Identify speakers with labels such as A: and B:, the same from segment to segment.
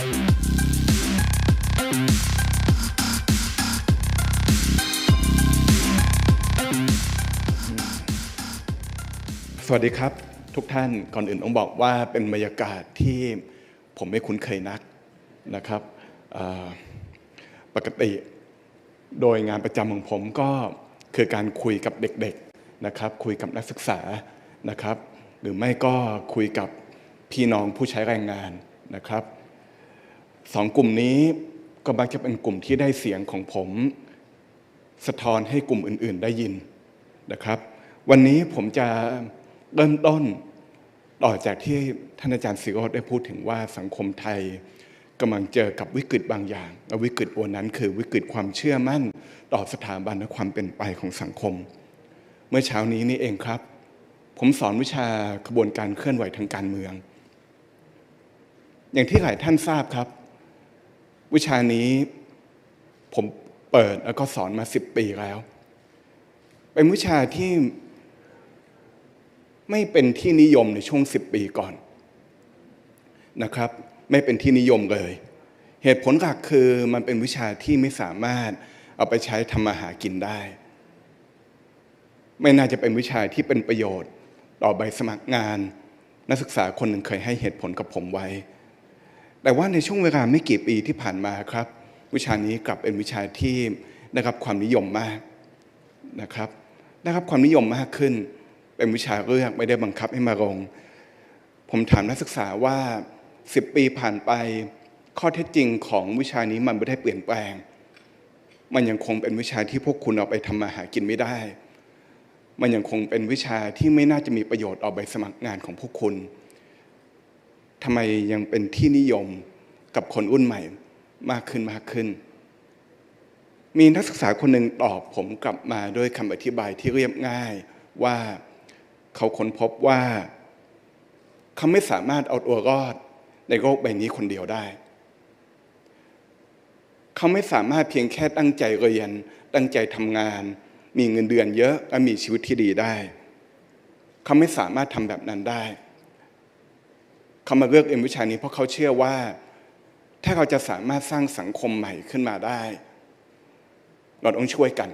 A: สวัสดีครับทุกท่านก่อนอื่นต้องบอกว่าเป็นบรรยากาศที่ผมไม่คุ้นเคยนักนะครับปกติโดยงานประจำของผมก็คือการคุยกับเด็กๆนะครับคุยกับนักศึกษานะครับ หรือไม่ก็คุยกับพี่น้องผู้ใช้แรงงานนะครับ สองกลุ่มนี้ก็มักจะเป็นกลุ่มที่ได้เสียงของผม สะท้อนให้กลุ่มอื่น ๆ ได้ยินนะครับ วันนี้ผมจะเริ่มต้นต่อจากที่ท่านอาจารย์สิโรธได้พูดถึงว่าสังคมไทยกำลังเจอกับวิกฤตบางอย่างและวิกฤตวันนั้นคือวิกฤตความเชื่อมั่น ต่อสถาบันและความเป็นไปของสังคม เมื่อเช้านี้นี่เองครับ ผมสอนวิชาขบวนการเคลื่อนไหวทางการเมือง อย่างที่หลายท่านทราบครับ วิชานี้ผมเปิดแล้วก็สอนมาสิบปีแล้ว เป็นวิชาที่ไม่เป็นที่นิยมในช่วงสิบปีก่อนนะครับ ไม่เป็นที่นิยมเลย เหตุผลหลักคือมันเป็นวิชาที่ไม่สามารถเอาไปใช้ทำมาหากินได้ ไม่น่าจะเป็นวิชาที่เป็นประโยชน์ ต่อใบสมัครงาน นักศึกษาคนหนึ่งเคยให้เหตุผลกับผมไว้ แต่ว่าในช่วงเวลาไม่กี่ปีที่ผ่านมาครับ วิชานี้กลับเป็นวิชาที่ได้รับความนิยมมากนะครับได้รับความนิยมมากขึ้น เป็นวิชาเลือกไม่ได้บังคับให้มาลง ผมถามนักศึกษาว่า 10 ปีผ่านไป ข้อเท็จจริงของวิชานี้มันไม่ได้เปลี่ยนแปลง มันยังคงเป็นวิชาที่พวกคุณเอาไปทำมาหากินไม่ได้ มันยังคงเป็นวิชาที่ไม่น่าจะมีประโยชน์เอาใบสมัครงานของพวกคุณ ทำไมยังเป็นที่นิยมกับคนรุ่นใหม่มากขึ้นมากขึ้น มีนักศึกษาคนหนึ่งตอบผมกลับมาด้วยคำอธิบายที่เรียบง่ายว่าเขาค้นพบว่า เขาไม่สามารถเอาตัวรอดในโลกใบนี้คนเดียวได้ เขาไม่สามารถเพียงแค่ตั้งใจเรียน ตั้งใจทำงาน มีเงินเดือนเยอะและมีชีวิตที่ดีได้ เขาไม่สามารถทำแบบนั้นได้ เขามาเลือกเรียนวิชานี้เพราะเขาเชื่อว่า ถ้าเราจะสามารถสร้างสังคมใหม่ขึ้นมาได้ เราต้องช่วยกัน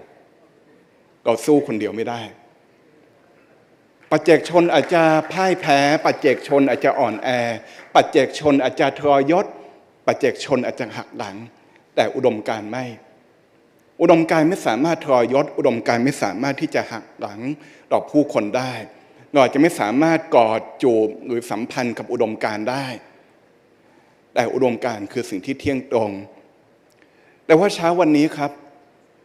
A: เราสู้คนเดียวไม่ได้ ปัจเจกชนอาจจะพ่ายแพ้ ปัจเจกชนอาจจะอ่อนแอ ปัจเจกชนอาจจะทรยศ ปัจเจกชนอาจจะหักหลัง แต่อุดมการไม่อุดมการไม่สามารถทรยศ อุดมการไม่สามารถที่จะหักหลังต่อผู้คนได้ เราอาจจะไม่สามารถกอดจูบหรือสัมพันธ์กับอุดมการได้ แต่อุดมการคือสิ่งที่เที่ยงตรง แต่ว่าเช้าวันนี้ครับ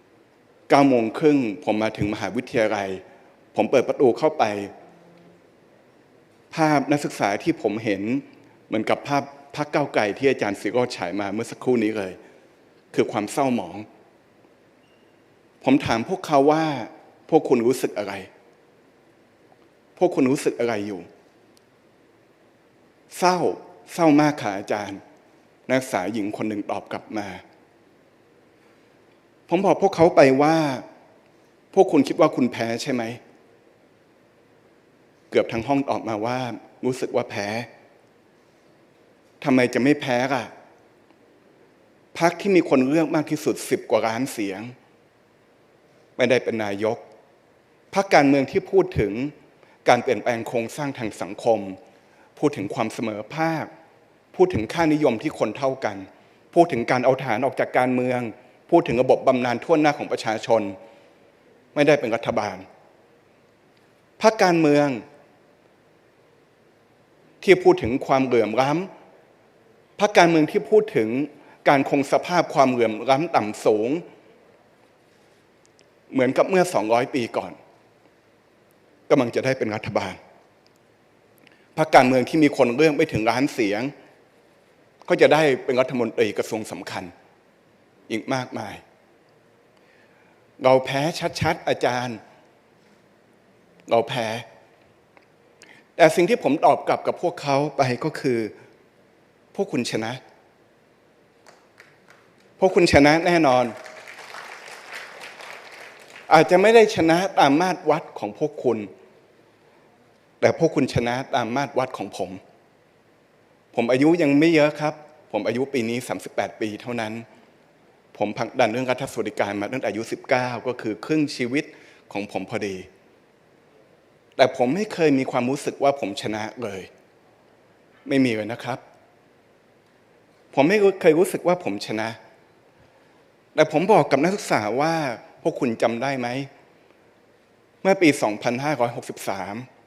A: 9โมงครึ่งผมมาถึงมหาวิทยาลัย ผมเปิดประตูเข้าไป ภาพนักศึกษาที่ผมเห็นเหมือนกับภาพพักเก้าไก่ที่อาจารย์สิโรฉายมาเมื่อสักครู่นี้เลย คือความเศร้าหมอง ผมถามพวกเขาว่าพวกคุณรู้สึกอะไร พวกคุณรู้สึกอะไรอยู่ เศร้าเศร้ามากค่ะอาจารย์ นักศึกษาหญิงคนหนึ่งตอบกลับมา ผมบอกพวกเขาไปว่า พวกคุณคิดว่าคุณแพ้ใช่ไหม เกือบทั้งห้องตอบมาว่า รู้สึกว่าแพ้ทำไมจะไม่แพ้ล่ะพักที่มีคนเลือกมากที่สุดสิบกว่าล้านเสียง ไม่ได้เป็นนายกพักการเมืองที่พูดถึง การเปลี่ยนแปลงโครงสร้างทางสังคม พูดถึงความเสมอภาค พูดถึงค่านิยมที่คนเท่ากัน พูดถึงการเอาฐานออกจากการเมือง พูดถึงระบบบำนาญทั่วหน้าของประชาชน ไม่ได้เป็นรัฐบาลพรรคการเมือง ที่พูดถึงความเหลื่อมล้ำพรรคการเมืองที่พูดถึงการคงสภาพความเหลื่อมล้ำต่ำสูง เหมือนกับเมื่อ 200 ปีก่อน กำลังจะได้เป็นรัฐบาลพรรคการเมืองที่มีคนเลือกไม่ถึงล้านเสียง ก็จะได้เป็นรัฐมนตรีกระทรวงสำคัญ อีกมากมาย เราแพ้ชัดๆอาจารย์ เราแพ้ แต่สิ่งที่ผมตอบกลับกับพวกเขาไปก็คือ พวกคุณชนะ พวกคุณชนะแน่นอน อาจจะไม่ได้ชนะตามมาตรวัดของพวกคุณ แต่พวกคุณชนะตามมาตรวัดของผม ผมอายุยังไม่เยอะครับ ผมอายุปีนี้ 38 ปีเท่านั้น ผมผักดันเรื่องรัฐสวัสดิการมาตั้งแต่อายุ 19 ก็คือครึ่งชีวิตของผมพอดี แต่ผมไม่เคยมีความรู้สึกว่าผมชนะเลย ไม่มีเลยนะครับ ผมไม่เคยรู้สึกว่าผมชนะ แต่ผมบอกกับนักศึกษาว่าพวกคุณจำได้ไหม เมื่อปี 2563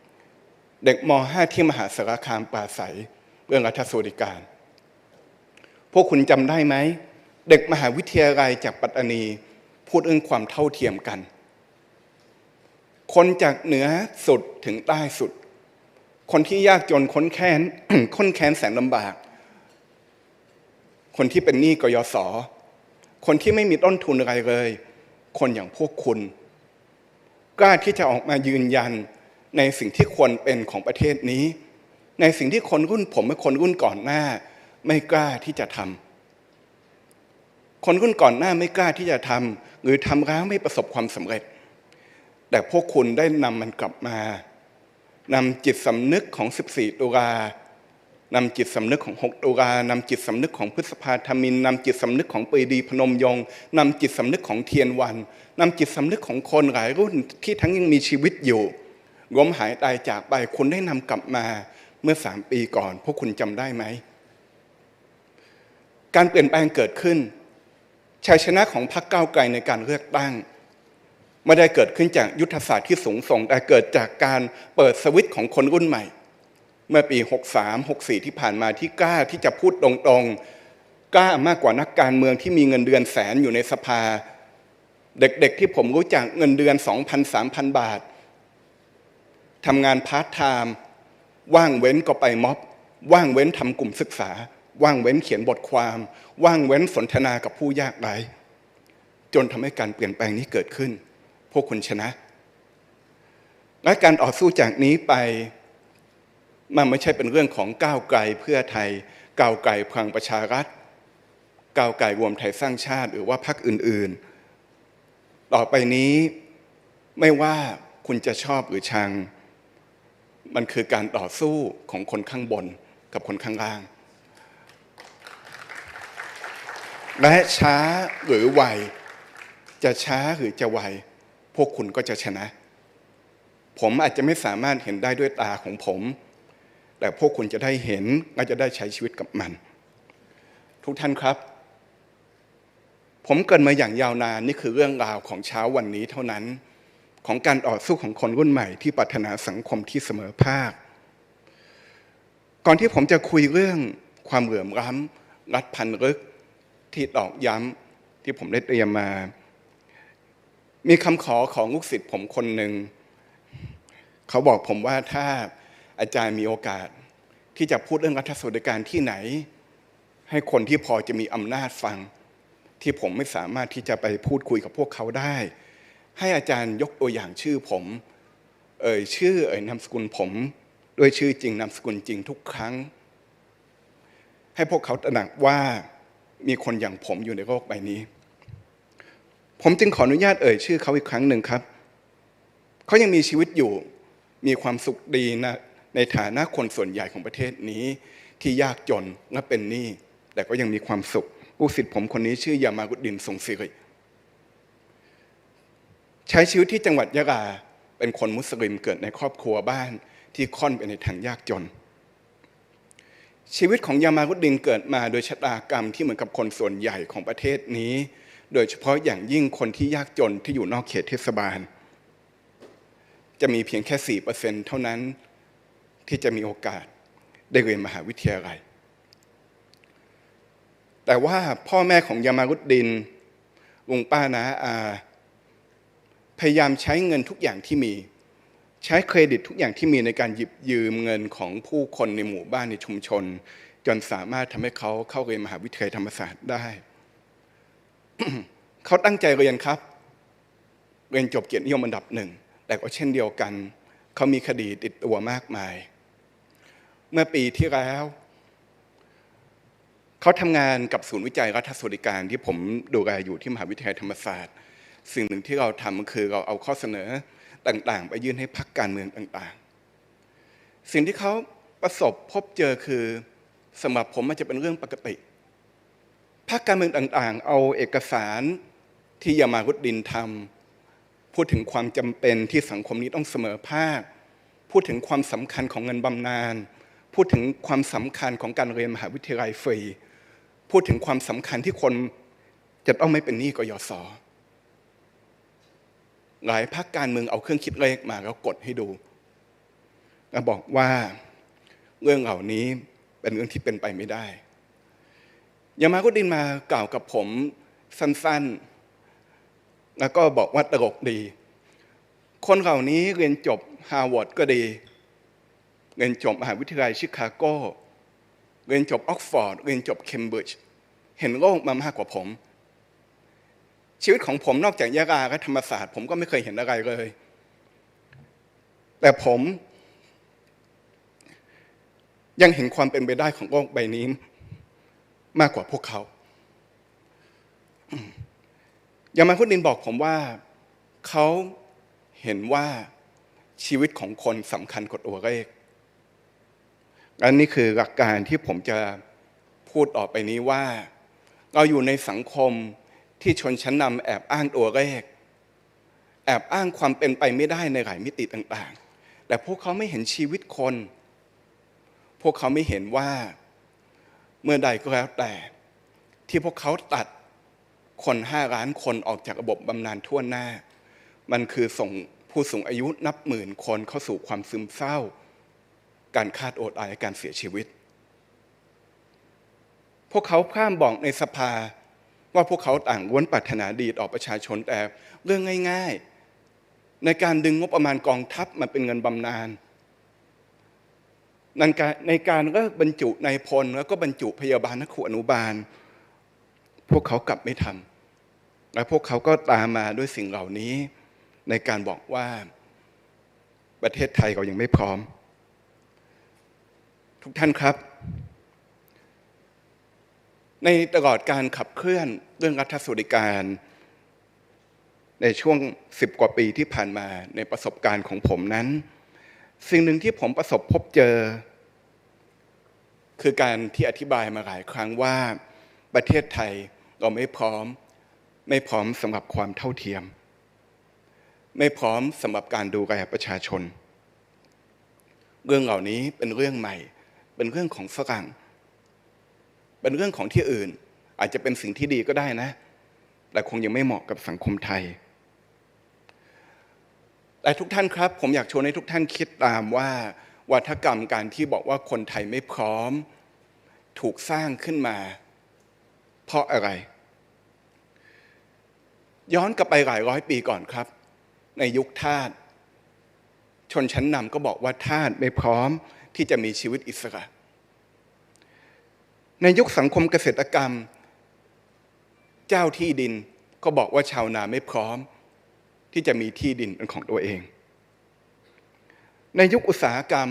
A: เด็กม .5 ที่มหาสารคามปราศัยเรื่องรัฐสวัสดิการ พวกคุณจำได้ไหม เด็กมหาวิทยาลัยจากปัตตานีพูดเรื่องความเท่าเทียมกัน คนจากเหนือสุดถึงใต้สุด คนที่ยากจนค้นแค้นค้นแค้นแสนลำบาก คนที่เป็นหนี้กยศคนที่ไม่มีต้นทุนอะไรเลย คนอย่างพวกคุณ กล้าที่จะออกมายืนยัน ในสิ่งที่ควรเป็นของประเทศนี้ ในสิ่งที่คนรุ่นผมและคนรุ่นก่อนหน้า ไม่กล้าที่จะทำคนรุ่นก่อนหน้าไม่กล้าที่จะทำหรือทำแล้วไม่ประสบความสำเร็จ แต่พวกคุณได้นำมันกลับมานำจิตสำนึกของ 14 ตุลานำจิตสำนึกของ 6 ตุลานำจิตสำนึกของพฤษภาธมินนำจิตสำนึกของปรีดีพนมยงค์นำจิตสำนึกของเทียนวันนำจิตสำนึกของคนหลายรุ่นที่ทั้งยังมีชีวิตอยู่ ล้มหายตายจากไปคุณได้นำกลับมาเมื่อสามปีก่อน พวกคุณจำได้ไหม การเปลี่ยนแปลงเกิดขึ้นชัยชนะของพรรคก้าวไกลในการเลือกตั้ง ไม่ได้เกิดขึ้นจากยุทธศาสตร์ที่สูงส่งแต่เกิดจากการเปิดสวิตของคนรุ่นใหม่ เมื่อปี 63 64 ที่ผ่านมาที่กล้าที่จะพูดตรงๆ กล้ามากกว่านักการเมืองที่มีเงินเดือนแสนอยู่ในสภา เด็กๆที่ผมรู้จักเงินเดือน 2,000 3,000 บาท ทำงานพาร์ทไทม์ว่างเว้นก็ไปม็อบ ว่างเว้นทำกลุ่มศึกษา ว่างเว้นเขียนบทความ ว่างเว้นสนทนากับผู้ยากไร้จนทำให้การเปลี่ยนแปลงนี้เกิดขึ้น พวกคุณชนะ และการต่อสู้จากนี้ไปมันไม่ใช่เป็นเรื่องของก้าวไกลเพื่อไทย ก้าวไกลพลังประชารัฐ ก้าวไกลรวมไทยสร้างชาติ หรือว่าพรรคอื่นๆ ต่อไปนี้ไม่ว่าคุณจะชอบหรือชัง มันคือการต่อสู้ของคนข้างบนกับคนข้างล่าง และช้าหรือไว จะช้าหรือจะไว พวกคุณก็จะชนะ ผมอาจจะไม่สามารถเห็นได้ด้วยตาของผม แต่พวกคุณจะได้เห็นและจะได้ใช้ชีวิตกับมัน ทุกท่านครับ ผมเกิดมาอย่างยาวนานนี่คือเรื่องราวของเช้าวันนี้เท่านั้น ของการต่อสู้ของคนรุ่นใหม่ที่ปรารถนาสังคมที่เสมอภาค ก่อนที่ผมจะคุยเรื่องความเหลื่อมล้ำรัดพันรึกที่ตอกย้ำที่ผมได้เตรียมมา มีคำขอของลูกศิษย์ผมคนหนึ่ง เขาบอกผมว่าถ้าอาจารย์มีโอกาสที่จะพูดเรื่องรัฐสวัสดิการที่ไหน ให้คนที่พอจะมีอำนาจฟัง ที่ผมไม่สามารถที่จะไปพูดคุยกับพวกเขาได้ ให้อาจารย์ยกตัวอย่างชื่อผม เอ่ยชื่อเอ่ยนามสกุลผมด้วยชื่อจริงนามสกุลจริงทุกครั้ง ให้พวกเขาตระหนักว่ามีคนอย่างผมอยู่ในโลกใบนี้ ผมจึงขออนุญาตเอ่ยชื่อเขาอีกครั้งหนึ่งครับ เขายังมีชีวิตอยู่มีความสุขดีนะในฐานะคนส่วนใหญ่ของประเทศนี้ ที่ยากจนและเป็นหนี้แต่ก็ยังมีความสุขผู้สิทธิ์ผมคนนี้ชื่อยามากุดดินทรงสิริ ใช้ชีวิตที่จังหวัดยะลาเป็นคนมุสลิมเกิดในครอบครัวบ้านที่ค่อนไปในทางยากจน ชีวิตของยามารุดดินเกิดมาโดยชะตากรรมที่เหมือนกับคนส่วนใหญ่ของประเทศนี้ โดยเฉพาะอย่างยิ่งคนที่ยากจนที่อยู่นอกเขตเทศบาล จะมีเพียงแค่สี่เปอร์เซ็นเท่านั้นที่จะมีโอกาสได้เรียนมหาวิทยาลัย แต่ว่าพ่อแม่ของยามารุดดินลุงป้านาอา ยายามใช้เงินทุกอย่างที่มี ใช้เครดิตทุกอย่างที่มีในการหยิบยืมเงินของผู้คนในหมู่บ้านในชุมชน จนสามารถทำให้เขาเข้าเรียนมหาวิทยาลัยธรรมศาสตร์ได้ เขาตั้งใจเรียนครับ เรียนจบเกียรตินิยมอันดับหนึ่ง แต่ก็เช่นเดียวกัน เขามีคดีติดตัวมากมาย เมื่อปีที่แล้วเขาทำงานกับศูนย์วิจัยรัฐสวัสดิการที่ผมดูแลอยู่ที่มหาวิทยาลัยธรรมศาสตร์ สิ่งหนึ่งที่เราทำคือเราเอาข้อเสนอต่างๆ ไปยื่นให้พรรคการเมืองต่างๆ สิ่งที่เขาประสบพบเจอคือสำหรับผมมันจะเป็นเรื่องปกติพรรคการเมืองต่างๆ เอาเอกสารที่ยามารุดดินทำพูดถึงความจำเป็นที่สังคมนี้ต้องเสมอภาค พูดถึงความสำคัญของเงินบำนาญพูดถึงความสำคัญของการเรียนมหาวิทยาลัยฟรี พูดถึงความสำคัญที่คนจะต้องไม่เป็นหนี้กยศ หลายพรรคการเมืองเอาเครื่องคิดเลขมาแล้วกดให้ดูแล้วบอกว่าเรื่องเหล่านี้เป็นเรื่องที่เป็นไปไม่ได้ยามาก็ดินมากล่าวกับผมสั้นๆ แล้วก็บอกว่าตลกดี คนเหล่านี้เรียนจบฮาร์วาร์ดก็ดี เรียนจบมหาวิทยาลัยชิคาโก เรียนจบออกฟอร์ด เรียนจบเคมบริดจ์ เห็นโลกมามากกว่าผม ชีวิตของผมนอกจากยาลาและธรรมศาสตร์ ผมก็ไม่เคยเห็นอะไรเลย แต่ผมยังเห็นความเป็นไปได้ของโลกใบนี้ มากกว่าพวกเขายามาคุดินบอกผมว่าเขาเห็นว่าชีวิตของคนสำคัญกว่าตัวเลขและนี่คือหลักการที่ผมจะพูดต่อไปนี้ว่า เราอยู่ในสังคม ที่ชนชั้นนำแอบอ้างตัวเลขแอบอ้างความเป็นไปไม่ได้ในหลายมิติต่างๆ แต่พวกเขาไม่เห็นชีวิตคน พวกเขาไม่เห็นว่าเมื่อใดก็แล้วแต่ ที่พวกเขาตัดคนห้าล้านคนออกจากระบบบำนาญทั่วหน้า มันคือส่งผู้สูงอายุนับหมื่นคนเข้าสู่ความซึมเศร้า การคาดโอดอายการเสียชีวิต พวกเขาพร่ำบอกในสภา ว่าพวกเขาต่างล้วนปรารถนาดีต่อประชาชนแต่เรื่องง่าย ๆ ในการดึงงบประมาณกองทัพมาเป็นเงินบำนาญในการเลิกบรรจุนายพลแล้วก็บรรจุพยาบาลนักขวอนุบาล พวกเขากลับไม่ทำและพวกเขาก็ตามมาด้วยสิ่งเหล่านี้ ในการบอกว่าประเทศไทยเรายังไม่พร้อม ทุกท่านครับ ในตลอดการขับเคลื่อนเรื่องรัฐสวัสดิการ ในช่วงสิบกว่าปีที่ผ่านมาในประสบการณ์ของผมนั้น สิ่งหนึ่งที่ผมประสบพบเจอ คือการที่อธิบายมาหลายครั้งว่าประเทศไทยเราไม่พร้อม ไม่พร้อมสำหรับความเท่าเทียม ไม่พร้อมสำหรับการดูแลประชาชน เรื่องเหล่านี้เป็นเรื่องใหม่ เป็นเรื่องของฝรั่ง เป็นเรื่องของที่อื่น อาจจะเป็นสิ่งที่ดีก็ได้นะ แต่คงยังไม่เหมาะกับสังคมไทย แต่ทุกท่านครับ ผมอยากชวนให้ทุกท่านคิดตามว่าวัฒกรรมการที่บอกว่าคนไทยไม่พร้อม ถูกสร้างขึ้นมา เพราะอะไร ย้อนกลับไปหลายร้อยปีก่อนครับ ในยุคทาสชนชั้นนำก็บอกว่าทาสไม่พร้อมที่จะมีชีวิตอิสระ ในยุคสังคมเกษตรกรรม เจ้าที่ดินก็บอกว่าชาวนาไม่พร้อม ที่จะมีที่ดินเป็นของตัวเอง ในยุคอุตสาหกรรม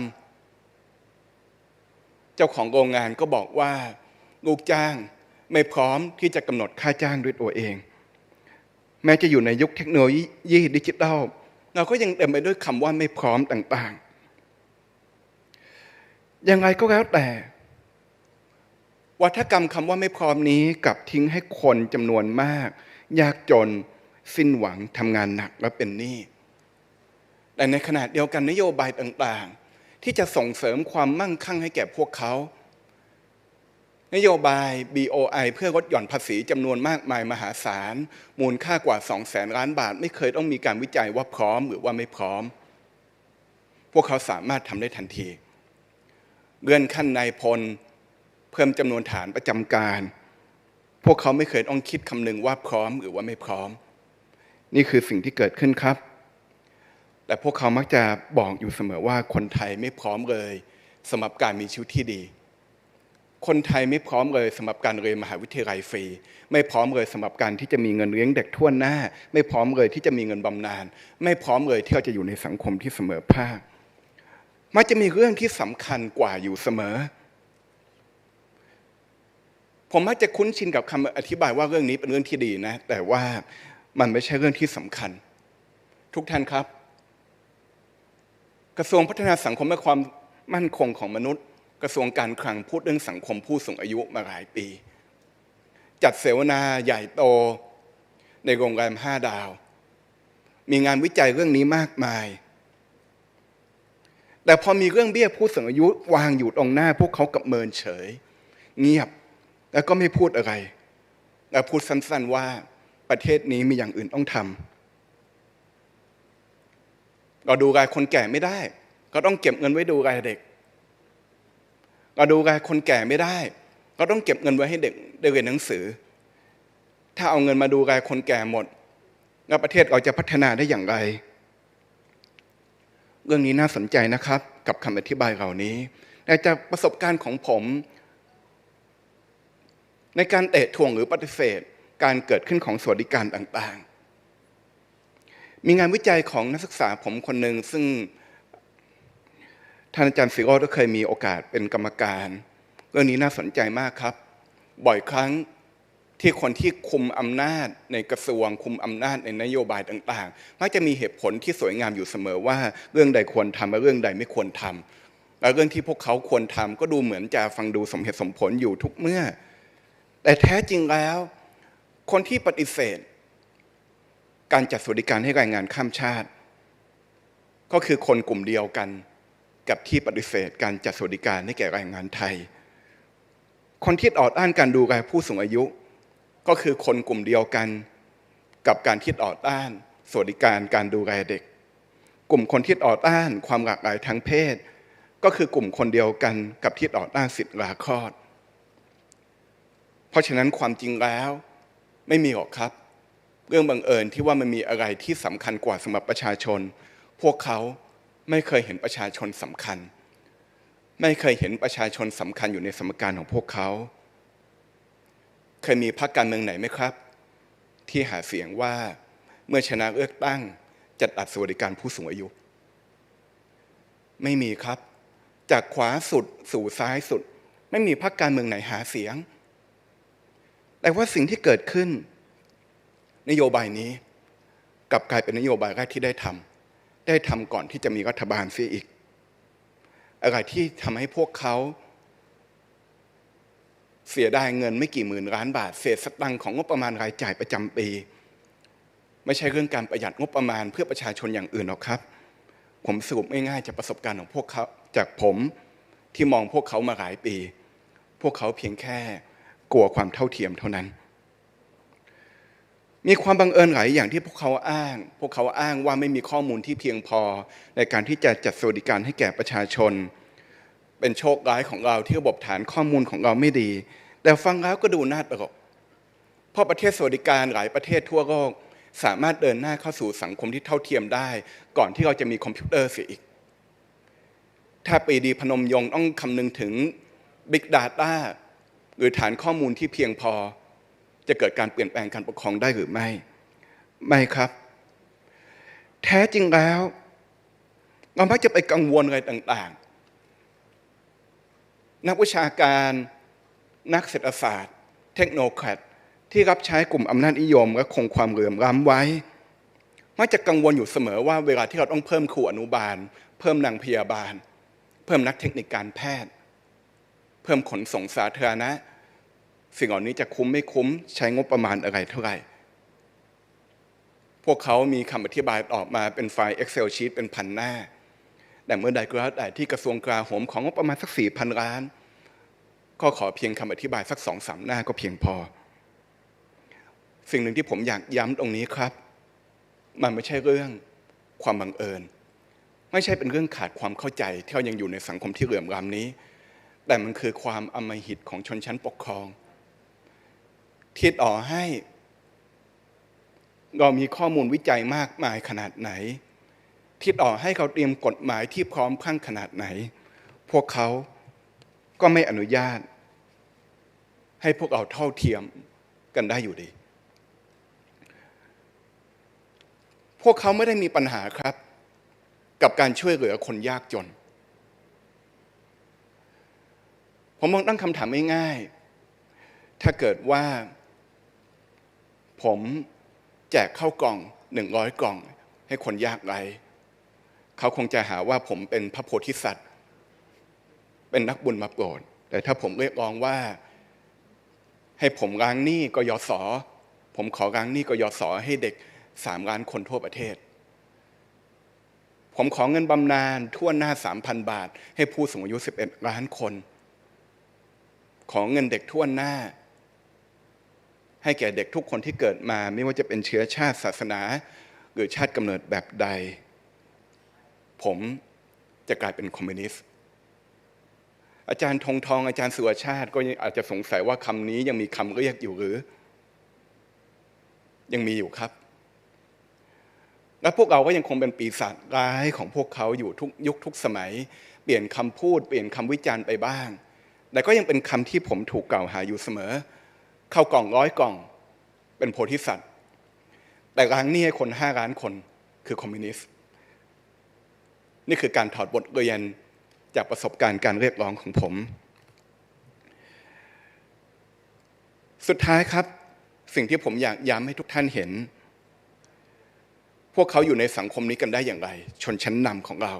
A: เจ้าของโรงงานก็บอกว่าลูกจ้างไม่พร้อมที่จะกำหนดค่าจ้างด้วยตัวเอง แม้จะอยู่ในยุคเทคโนโลยีดิจิทัลเราก็ยังเต็มไปด้วยคำว่าไม่พร้อมต่างๆยังไงก็แล้วแต่ วัฒกรรมคำว่าไม่พร้อมนี้กลับทิ้งให้คนจำนวนมาก ยากจนสิ้นหวังทำงานหนักและเป็นหนี้แต่ในขณะเดียวกันนโยบายต่างๆ ที่จะส่งเสริมความมั่งคั่งให้แก่พวกเขา นโยบาย BOI เพื่อลดหย่อนภาษีจำนวนมากมายมหาศาล มูลค่ากว่า2แสนล้านบาท ไม่เคยต้องมีการวิจัยว่าพร้อมหรือว่าไม่พร้อม พวกเขาสามารถทำได้ทันทีเลื่อนขั้นนายพล เพิ่มจำนวนฐานประจำการ พวกเขาไม่เคยต้องคิดคำนึงว่าพร้อมหรือว่าไม่พร้อม นี่คือสิ่งที่เกิดขึ้นครับ แต่พวกเขามักจะบอกอยู่เสมอว่าคนไทยไม่พร้อมเลยสำหรับการมีชีวิตที่ดี คนไทยไม่พร้อมเลยสำหรับการเรียนมหาวิทยาลัยฟรี ไม่พร้อมเลยสำหรับการที่จะมีเงินเลี้ยงเด็กทั่วหน้า ไม่พร้อมเลยที่จะมีเงินบำนาญไม่พร้อมเลยที่เราจะอยู่ในสังคมที่เสมอภาคมันจะมีเรื่องที่สำคัญกว่าอยู่เสมอ ผมมักจะคุ้นชินกับคำอธิบายว่าเรื่องนี้เป็นเรื่องที่ดีนะ แต่ว่ามันไม่ใช่เรื่องที่สำคัญ ทุกท่านครับ กระทรวงพัฒนาสังคมและความมั่นคงของมนุษย์ กระทรวงการคลังพูดเรื่องสังคมผู้สูงอายุมาหลายปี จัดเสวนาใหญ่โตในโรงแรมห้าดาว มีงานวิจัยเรื่องนี้มากมาย แต่พอมีเรื่องเบี้ยผู้สูงอายุวางอยู่ตรงหน้า พวกเขากับเมินเฉย เงียบ แล้วก็ไม่พูดอะไรแต่พูดสั้นๆว่าประเทศนี้มีอย่างอื่นต้องทำเราดูรายคนแก่ไม่ได้ ก็ต้องเก็บเงินไว้ดูรายเด็ก เราดูรายคนแก่ไม่ได้ ก็ต้องเก็บเงินไว้ให้เด็กได้เรียนหนังสือ ถ้าเอาเงินมาดูรายคนแก่หมดแล้วประเทศเราจะพัฒนาได้อย่างไร เรื่องนี้น่าสนใจนะครับ กับคำอธิบายเหล่านี้แต่จากประสบการณ์ของผม ในการเตะทวงหรือปฏิเสธ การเกิดขึ้นของสวัสดิการต่างๆ มีงานวิจัยของนักศึกษาผมคนหนึ่งซึ่งท่านอาจารย์สิโรก็เคยมีโอกาสเป็นกรรมการ เรื่องนี้น่าสนใจมากครับ บ่อยครั้งที่คนที่คุมอำนาจในกระทรวง คุมอำนาจในนโยบายต่างๆ มักจะมีเหตุผลที่สวยงามอยู่เสมอว่าเรื่องใดควรทำและเรื่องใดไม่ควรทำและเรื่องที่พวกเขาควรทำก็ดูเหมือนจะฟังดูสมเหตุสมผลอยู่ทุกเมื่อ แต่แท้จริงแล้ว คนที่ปฏิเสธ การจัดสวัสดิการให้แรงงานข้ามชาติ ก็คือคนกลุ่มเดียวกันกับที่ปฏิเสธ การจัดสวัสดิการให้แก่แรงงานไทย คนที่ต่อต้านการดูแลผู้สูงอายุ ก็คือคนกลุ่มเดียวกัน กับการที่ต่อต้านสวัสดิการการดูแลเด็ก กลุ่มคนที่ต่อต้านความหลากหลายทางเพศ ก็คือกลุ่มคนเดียวกันกับที่ต่อต้านสิทธิลาคลอด เพราะฉะนั้นความจริงแล้วไม่มีหรอกครับ เรื่องบังเอิญที่ว่ามันมีอะไรที่สำคัญกว่าสำหรับประชาชน พวกเขาไม่เคยเห็นประชาชนสำคัญ ไม่เคยเห็นประชาชนสำคัญอยู่ในสมการของพวกเขา เคยมีพรรคการเมืองไหนไหมครับ ที่หาเสียงว่าเมื่อชนะเลือกตั้งจะตัดสวัสดิการผู้สูงอายุ ไม่มีครับ จากขวาสุดสู่ซ้ายสุด ไม่มีพรรคการเมืองไหนหาเสียง แต่ว่าสิ่งที่เกิดขึ้น นโยบายนี้กลับกลายเป็นนโยบายแรกที่ได้ทำได้ทำก่อนที่จะมีรัฐบาลเสียอีก อะไรที่ทำให้พวกเขาเสียได้เงินไม่กี่หมื่นล้านบาท เศษสตังค์ของงบประมาณรายจ่ายประจำปี ไม่ใช่เรื่องการประหยัดงบประมาณเพื่อประชาชนอย่างอื่นหรอกครับ ผมสรุปง่ายๆจากประสบการณ์ของพวกเขาจากผมที่มองพวกเขามาหลายปี พวกเขาเพียงแค่ กลัวความเท่าเทียมเท่านั้น มีความบังเอิญหลายอย่างที่พวกเขาอ้าง พวกเขาอ้างว่าไม่มีข้อมูลที่เพียงพอ ในการที่จะจัดสวัสดิการให้แก่ประชาชน เป็นโชคร้ายของเราที่ระบบฐานข้อมูลของเราไม่ดี แต่ฟังแล้วก็ดูน่าตลกเพราะประเทศสวัสดิการหลายประเทศทั่วโลกสามารถเดินหน้าเข้าสู่สังคมที่เท่าเทียมได้ ก่อนที่เราจะมีคอมพิวเตอร์เสียอีก ถ้าปีดีพนมยงต้องคำนึงถึง Big Data หรือฐานข้อมูลที่เพียงพอ จะเกิดการเปลี่ยนแปลงการปกครองได้หรือไม่ ไม่ครับ แท้จริงแล้วเรามักจะไปกังวลอะไรต่าง ๆ นักวิชาการนักเศรษฐศาสตร์ เทคโนแครดที่รับใช้กลุ่มอำนาจนิยม และคงความเหลื่อมล้ำไว้ มักจะกังวลอยู่เสมอว่าเวลาที่เราต้องเพิ่มครูอนุบาล เพิ่มนางพยาบาล เพิ่มนักเทคนิคการแพทย์ เพิ่มขนส่งสาธารณะ สิ่งเหล่านี้จะคุ้มไม่คุ้มใช้งบประมาณอะไรเท่าไหร่ พวกเขามีคำอธิบายออกมาเป็นไฟล์ Excel sheet เป็นพันหน้า แต่เมื่อใดก็แล้วแต่ที่กระทรวงกลาโหมของงบประมาณสักสี่พันล้าน ก็ขอเพียงคำอธิบายสักสองสามหน้าก็เพียงพอ สิ่งหนึ่งที่ผมอยากย้ำตรงนี้ครับ มันไม่ใช่เรื่องความบังเอิญ ไม่ใช่เป็นเรื่องขาดความเข้าใจที่เรายังอยู่ในสังคมที่เหลื่อมล้ำนี้ แต่มันคือความอมหิตของชนชั้นปกครอง ที่ต่อให้ เรามีข้อมูลวิจัยมากมายขนาดไหน ที่ต่อให้เขาเตรียมกฎหมายที่พร้อมพั่งขนาดไหน พวกเขาก็ไม่อนุญาต ให้พวกเราเท่าเทียมกันได้อยู่ดี พวกเขาไม่ได้มีปัญหาครับ กับการช่วยเหลือคนยากจน ผมมองตั้งคำถามง่ายๆ ถ้าเกิดว่า ผมแจกข้าวกล่องหนึ่งร้อยกล่อง ให้คนยากไร้เขาคงจะหาว่าผมเป็นพระโพธิสัตว์ เป็นนักบุญมาโปรด แต่ถ้าผมเรียกร้องว่า ให้ให้ผมล้างหนี้กยศผมขอล้างหนี้กยศให้เด็กสามล้านคนทั่วประเทศ ผมขอเงินบำนาญทั่วหน้าสามพันบาท ให้ผู้สูงอายุสิบเอ็ดล้านคน ของเงินเด็กทั่วหน้า ให้แก่เด็กทุกคนที่เกิดมาไม่ว่าจะเป็นเชื้อชาติศาสนา หรือชาติกำเนิดแบบใด ผมจะกลายเป็นคอมมิวนิสต์อาจารย์ธงทองอาจารย์สุรชาติ ก็ยังอาจจะสงสัยว่าคำนี้ยังมีคำเรียกอยู่หรือ ยังมีอยู่ครับ และพวกเราก็ยังคงเป็นปีศาจร้ายของพวกเขาอยู่ทุกยุคทุกสมัย เปลี่ยนคำพูด เปลี่ยนคำวิจารณ์ไปบ้าง แต่ก็ยังเป็นคำที่ผมถูกกล่าวหาอยู่เสมอ เข้ากล่องร้อยกล่อง เป็นโพธิสัตว์ แต่ล้างหนี้ให้คนห้าล้านคนคือคอมมิวนิสต์ นี่คือการถอดบทเรียนจากประสบการณ์การเรียกร้องของผม สุดท้ายครับ สิ่งที่ผมอยากย้ำให้ทุกท่านเห็น พวกเขาอยู่ในสังคมนี้กันได้อย่างไร ชนชั้นนำของเรา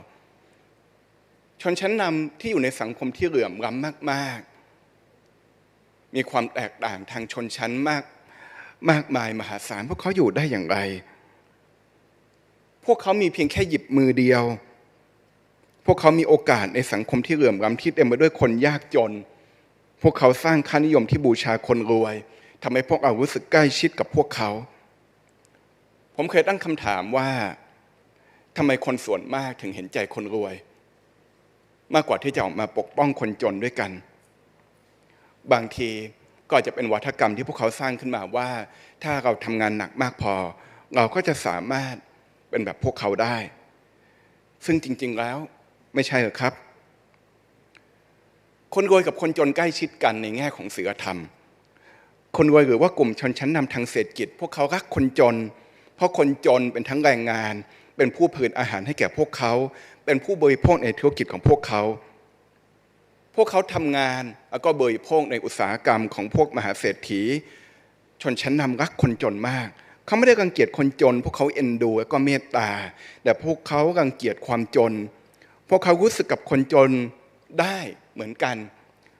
A: ชนชั้นนำที่อยู่ในสังคมที่เหลื่อมล้ำมาก ๆ มีความแตกต่างทางชนชั้นมาก มากมายมหาศาลพวกเขาอยู่ได้อย่างไร พวกเขามีเพียงแค่หยิบมือเดียว พวกเขามีโอกาสในสังคมที่เหลื่อมล้ำที่เต็มไปด้วยคนยากจน พวกเขาสร้างค่านิยมที่บูชาคนรวยทำให้พวกเรารู้สึกใกล้ชิดกับพวกเขา ผมเคยตั้งคำถามว่าทำไมคนส่วนมากถึงเห็นใจคนรวย มากกว่าที่จะออกมาปกป้องคนจนด้วยกัน บางทีก็จะเป็นวัฒกรรมที่พวกเขาสร้างขึ้นมาว่า ถ้าเราทำงานหนักมากพอ เราก็จะสามารถเป็นแบบพวกเขาได้ ซึ่งจริง ๆแล้วไม่ใช่หรอกครับ คนรวยกับคนจนใกล้ชิดกันในแง่ของศีลธรรม คนรวยหรือว่ากลุ่มชนชั้นนำทางเศรษฐกิจ พวกเขารักคนจน เพราะคนจนเป็นทั้งแรงงาน เป็นผู้ผลิตอาหารให้แก่พวกเขา เป็นผู้บริโภคในธุรกิจของพวกเขา พวกเขาทำงานแล้วก็บริโภคในอุตสาหกรรมของพวกมหาเศรษฐี ชนชั้นนำรักคนจนมาก เขาไม่ได้รังเกียจคนจน พวกเขาเอ็นดูแล้วก็เมตตา แต่พวกเขารังเกียจความจน พวกเขารู้สึกกับคนจนได้เหมือนกัน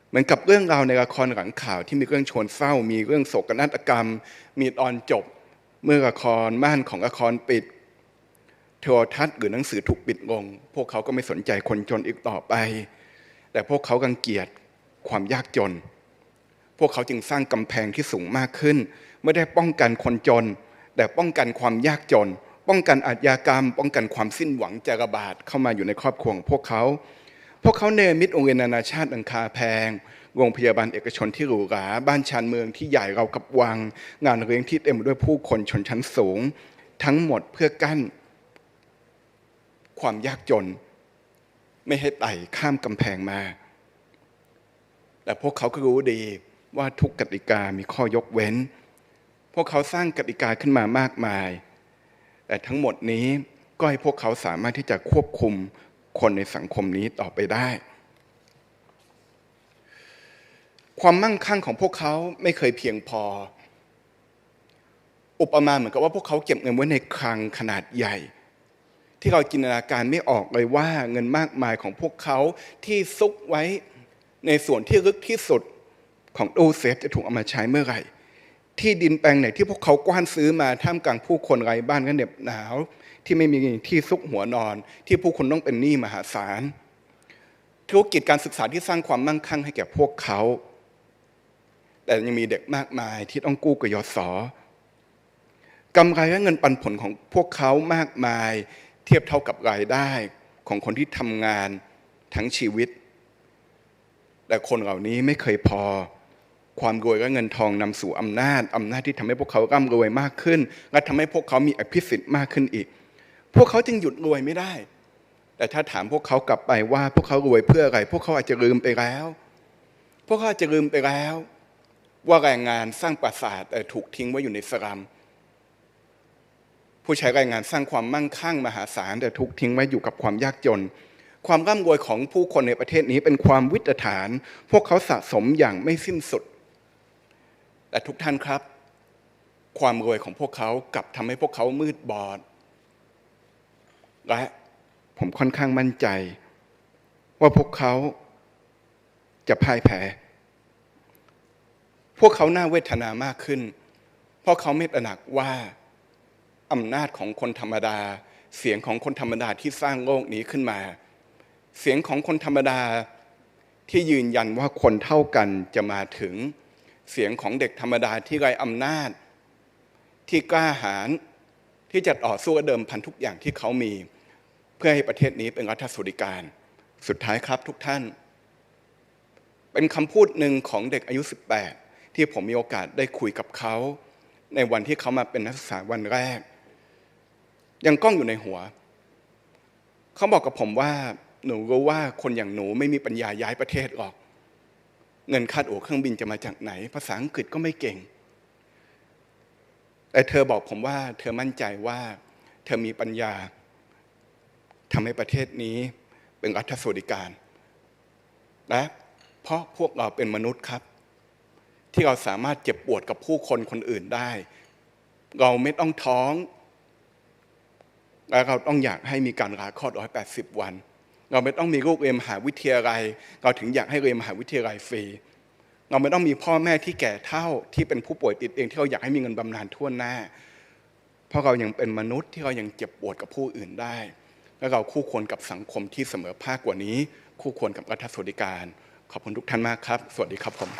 A: เหมือนกับเรื่องราวในละครหลังข่าวที่มีเรื่องชวนเศร้า มีเรื่องโศกนาฏกรรม มีตอนจบ เมื่อละครม่านของละครปิด โทรทัศน์หรือหนังสือถูกปิดลง พวกเขาก็ไม่สนใจคนจนอีกต่อไป แต่พวกเขากังเกียจความยากจน พวกเขาจึงสร้างกำแพงที่สูงมากขึ้น ไม่ได้ป้องกันคนจน แต่ป้องกันความยากจน ป้องกันอาชญากรรม ป้องกันความสิ้นหวังจะระบาดเข้ามาอยู่ในครอบครัวของพวกเขา พวกเขาเนรมิตโรงเรียนนานาชาติอังคาแพงโรงพยาบาลเอกชนที่หรูหราบ้านชานเมืองที่ใหญ่เรากับวัง งานเลี้ยงที่เต็มด้วยผู้คนชนชั้นสูง ทั้งหมดเพื่อกั้น ความยากจน ไม่ให้ไต่ข้ามกำแพงมา แต่พวกเขาก็รู้ดีว่าทุกกติกามีข้อยกเว้น พวกเขาสร้างกติกาขึ้นมามากมาย แต่ทั้งหมดนี้ก็ให้พวกเขาสามารถที่จะควบคุมคนในสังคมนี้ต่อไปได้ ความมั่งคั่งของพวกเขาไม่เคยเพียงพอ อุปมาเหมือนกับว่าพวกเขาเก็บเงินไว้ในคลังขนาดใหญ่ ที่เราจินตนาการไม่ออกเลยว่าเงินมากมายของพวกเขาที่ซุกไว้ในส่วนที่ลึกที่สุดของตู้เซฟจะถูกเอามาใช้เมื่อไหร่ ที่ดินแปลงไหนที่พวกเขากว้านซื้อมาท่ามกลางผู้คนไร้บ้านกันเหน็บหนาว ที่ไม่มีที่ซุกหัวนอน ที่ผู้คนต้องเป็นหนี้มหาศาลธุรกิจการศึกษาที่สร้างความมั่งคั่งให้แก่พวกเขา แต่ยังมีเด็กมากมายที่ต้องกู้กยศกำไรและเงินปันผลของพวกเขามากมาย เทียบเท่ากับรายได้ของคนที่ทำงานทั้งชีวิต แต่คนเหล่านี้ไม่เคยพอ ความรวยและเงินทองนำสู่อำนาจอำนาจที่ทำให้พวกเขาร่ำรวยมากขึ้น และทำให้พวกเขามีอภิสิทธิ์มากขึ้นอีก พวกเขาจึงหยุดรวยไม่ได้ แต่ถ้าถามพวกเขากลับไปว่าพวกเขารวยเพื่ออะไร พวกเขาอาจจะลืมไปแล้ว พวกเขาอาจจะลืมไปแล้ว ว่าแรงงานสร้างปราสาทแต่ถูกทิ้งไว้อยู่ในสลัม ผู้ใช้แรงงานสร้างความมั่งคั่งมหาศาลแต่ถูกทิ้งไว้อยู่กับความยากจน ความร่ำรวยของผู้คนในประเทศนี้เป็นความวิตฐาน พวกเขาสะสมอย่างไม่สิ้นสุด แต่ทุกท่านครับ ความรวยของพวกเขากลับทำให้พวกเขามืดบอด และผมค่อนข้างมั่นใจ ว่าพวกเขาจะพ่ายแพ้ พวกเขาน่าเวทนามากขึ้น เพราะเขาไม่ตระหนักว่า อำนาจของคนธรรมดา เสียงของคนธรรมดาที่สร้างโลกนี้ขึ้นมา เสียงของคนธรรมดาที่ยืนยันว่าคนเท่ากันจะมาถึง เสียงของเด็กธรรมดาที่ไรอำนาจ ที่กล้าหาญที่จะต่อสู้เดิมพันทุกอย่างที่เขามี เพื่อให้ประเทศนี้เป็นรัฐสวัสดิการ สุดท้ายครับทุกท่าน เป็นคำพูดหนึ่งของเด็กอายุ 18 ที่ผมมีโอกาสได้คุยกับเขา ในวันที่เขามาเป็นนักศึกษาวันแรก ยังกล้องอยู่ในหัว เขาบอกกับผมว่า หนูรู้ว่าคนอย่างหนูไม่มีปัญญาย้ายประเทศหรอก เงินค่าตั๋วเครื่องบินจะมาจากไหน ภาษาอังกฤษก็ไม่เก่ง แต่เธอบอกผมว่า เธอมั่นใจว่า เธอมีปัญญาทำให้ประเทศนี้เป็นรัฐสวัสดิการ และเพราะพวกเราเป็นมนุษย์ครับ ที่เราสามารถเจ็บปวดกับผู้คนคนอื่นได้ เราไม่ต้องท้อง และเราต้องอยากให้มีการลาคลอด180 วัน เราไม่ต้องมีลูกเรียนมหาวิทยาลัย เราถึงอยากให้เรียนมหาวิทยาลัยฟรี เราไม่ต้องมีพ่อแม่ที่แก่เท่าที่เป็นผู้ป่วยติดเองที่เราอยากให้มีเงินบำนาญทั่วหน้า เพราะเรายังเป็นมนุษย์ที่เรายังเจ็บปวดกับผู้อื่นได้ และเราคู่ควรกับสังคมที่เสมอภาคกว่านี้ คู่ควรกับรัฐสวัสดิการ ขอบคุณทุกท่านมากครับ สวัสดีครับผม